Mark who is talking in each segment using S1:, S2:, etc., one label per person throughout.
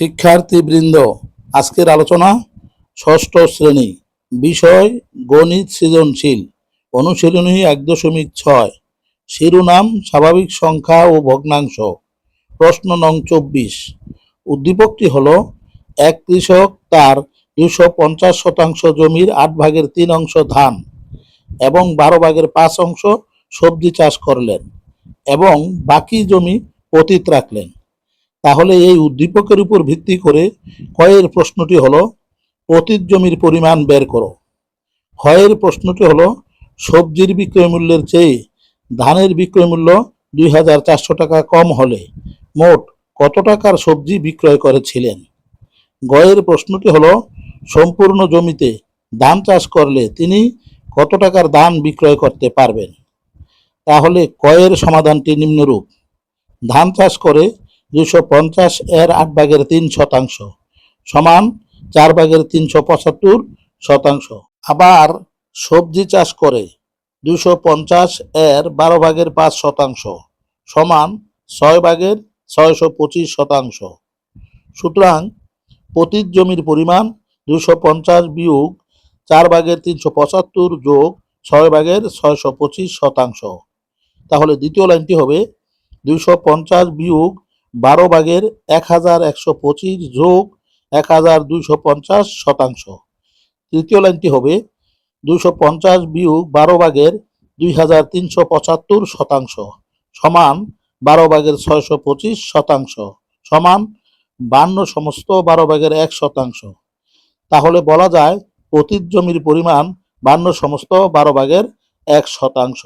S1: শিক্ষার্থীবৃন্দ, আজকের আলোচনা ষষ্ঠ শ্রেণি, বিষয় গণিত সৃজনশীল, অনুশীলনী এক দশমিক ছয়, শিরোনাম, স্বাভাবিক সংখ্যা ও ভগ্নাংশ, প্রশ্ন নং চব্বিশ। উদ্দীপকটি হল, এক কৃষক তার দুশো পঞ্চাশ শতাংশ জমির আট ভাগের তিন অংশ ধান এবং বারো ভাগের পাঁচ অংশ সবজি চাষ করলেন এবং বাকি জমি পতিত রাখলেন। তাহলে এই উদ্দীপকের উপর ভিত্তি করে ক্ষয়ের প্রশ্নটি হলো, অতীত জমির পরিমাণ বের করো। ক্ষয়ের প্রশ্নটি হলো, সবজির বিক্রয় মূল্যের চেয়ে ধানের বিক্রয় মূল্য দুই হাজার চারশো টাকা কম হলে মোট কত টাকার সবজি বিক্রয় করেছিলেন? গয়ের প্রশ্নটি হলো, সম্পূর্ণ জমিতে ধান চাষ করলে তিনি কত টাকার ধান বিক্রয় করতে পারবেন? তাহলে কয়ের সমাধানটি নিম্নরূপ। ধান চাষ করে দুশো পঞ্চাশ এর আট ভাগের তিন শতাংশ সমান চার ভাগের তিনশো পঁচাত্তর শতাংশ। আবার সবজি চাষ করে দুশো পঞ্চাশ এর বারো ভাগের পাঁচ শতাংশ সমান ছয় ভাগের ছয়শো পঁচিশ শতাংশ। সুতরাং পতিত জমির পরিমাণ দুশো পঞ্চাশ বিয়োগ চার ভাগের তিনশো পঁচাত্তর যোগ ছয় ভাগের ছয়শো পঁচিশ শতাংশ। তাহলে দ্বিতীয় লাইনটি হবে দুইশো পঞ্চাশ বিয়োগ বারো ভাগের এক হাজার একশো পঁচিশ যোগ এক হাজার দুইশো পঞ্চাশ শতাংশ। তৃতীয় লাইনটি হবে দুইশো পঞ্চাশ বিয়োগ বারো ভাগের দুই হাজার তিনশো পঁচাত্তর শতাংশ সমান বারো ভাগের ছয়শো পঁচিশ শতাংশ সমান বান্ন সমস্ত বারো ভাগের এক শতাংশ। তাহলে বলা যায় পতিত জমির পরিমাণ বান্ন সমস্ত বারো ভাগের এক শতাংশ।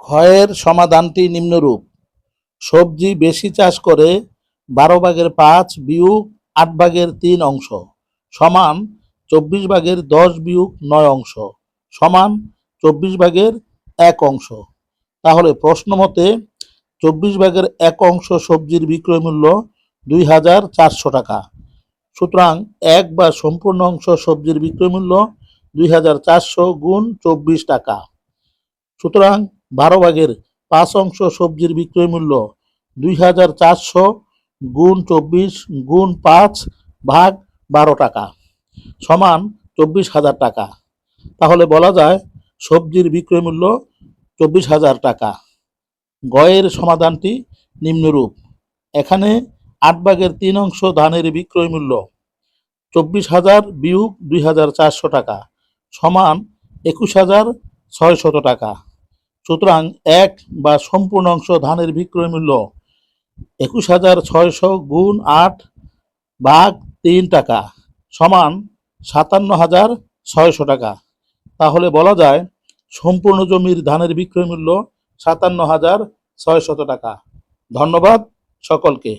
S1: ক্ষয়ের সমাধানটি নিম্নরূপ। সবজি বেশি চাষ করে বারো ভাগের পাঁচ বিয়োগ আট ভাগের তিন অংশ সমান চব্বিশ ভাগের দশ বিয়োগ নয় অংশ সমান চব্বিশ ভাগের এক অংশ। তাহলে প্রশ্ন মতে চব্বিশ ভাগের এক অংশ সবজির বিক্রয় মূল্য দুই হাজার চারশো টাকা। সুতরাং এক বা সম্পূর্ণ অংশ সবজির বিক্রয় মূল্য দুই হাজার চারশো গুণ চব্বিশ টাকা। সুতরাং বারো ভাগের পাঁচ অংশ সবজির বিক্রয় মূল্য দুই হাজার চারশো গুণ চব্বিশ গুণ পাঁচ ভাগ বারো টাকা সমান চব্বিশ হাজার টাকা। তাহলে বলা যায় সবজির বিক্রয় মূল্য চব্বিশ হাজার টাকা। গয়ের সমাধানটি নিম্নরূপ। এখানে আট ভাগের তিন অংশ ধানের বিক্রয় মূল্য চব্বিশ হাজার বিয়োগ দুই হাজার চারশো টাকা সমান একুশ হাজার ছয়শত টাকা। সুতরাং এক বা সম্পূর্ণ অংশ ধানের বিক্রয় মূল্য একুশ হাজার ছয়শো গুণ আট বাঘ তিন টাকা সমান সাতান্ন হাজার ছয়শো টাকা। তাহলে বলা যায় সম্পূর্ণ জমির ধানের বিক্রয় মূল্য সাতান্ন হাজার ছয়শত টাকা। ধন্যবাদ সকলকে।